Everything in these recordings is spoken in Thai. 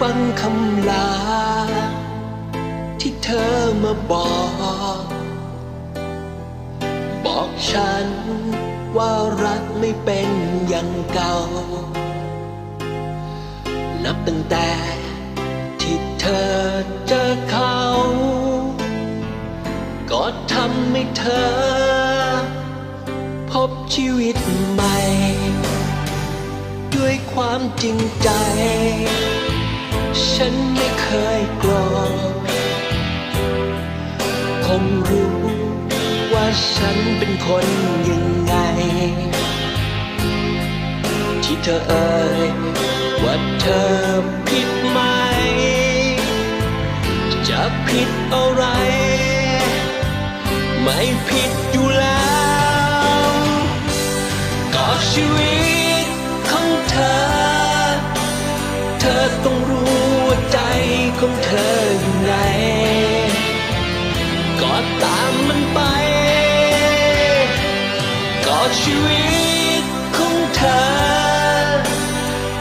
เป็นคำลา ที่เธอมาบอก บอกฉันว่ารักไม่เป็นอย่างเก่า นับตั้งแต่ที่เธอเจอเขา ก็ทำให้เธอ พบชีวิตใหม่ ด้วยความจริงใจ ฉันไม่เคยโกรธคงรู้ว่าฉันเป็นคนยังไง ที่เธอเอ่ยว่าเธอผิดไหม จะผิดอะไร ไม่ผิด ของเธออยู่ไหนก็ตามมันไป ก็ชีวิตของเธอ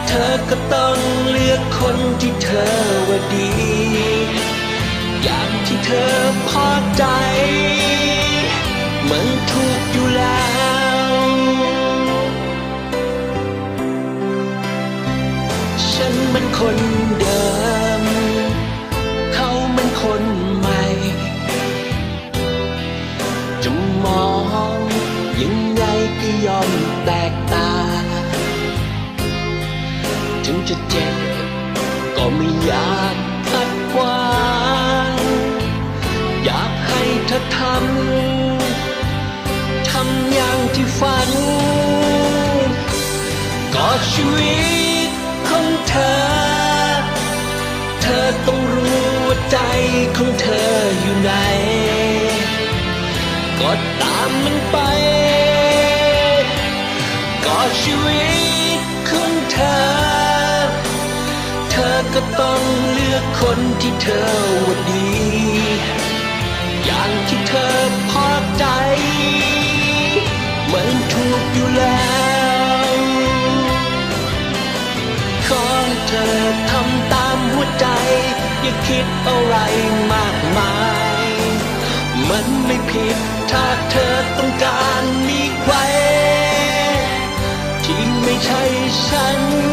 เธอก็ต้องเลือกคนที่เธอว่าดี อย่างที่เธอพอใจ มันถูกอยู่แล้วฉันมันคนเดิม จะเจ็บ ก็ไม่อยากขัดขวางอยากให้เธอทำ ทำอย่างที่ฝัน ก็ชีวิตของเธอ เธอต้องรู้ว่าใจของเธออยู่ไหน ก็ตามมันไป ก็ชีวิต ก็ต้องเลือกคนที่เธอว่าดี อย่างที่เธอพอใจ มันถูกอยู่แล้ว ขอให้เธอทำตามหัวใจ อย่าคิดอะไรมากมาย มันไม่ผิดถ้าเธอต้องการมีใครที่ไม่ใช่ฉัน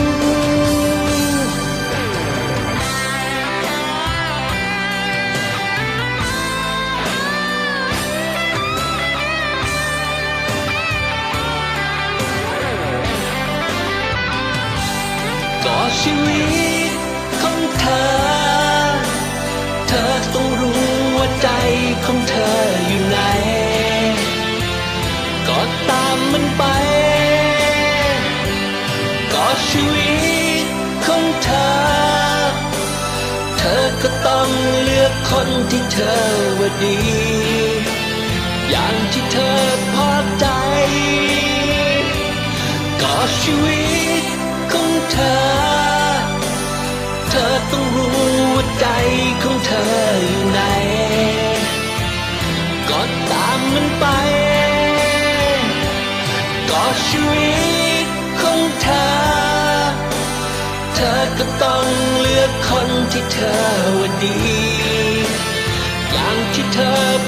ชีวิตของเธอ เธอต้องรู้ว่าใจของเธออยู่ไหน ก็ตามมันไป ก็ชีวิตของเธอ เธอก็ต้องเลือกคนที่เธอว่าดี อย่างที่เธอพอใจ ก็ชีวิตของเธอ ที่เธอว่าดี อย่างที่เธอ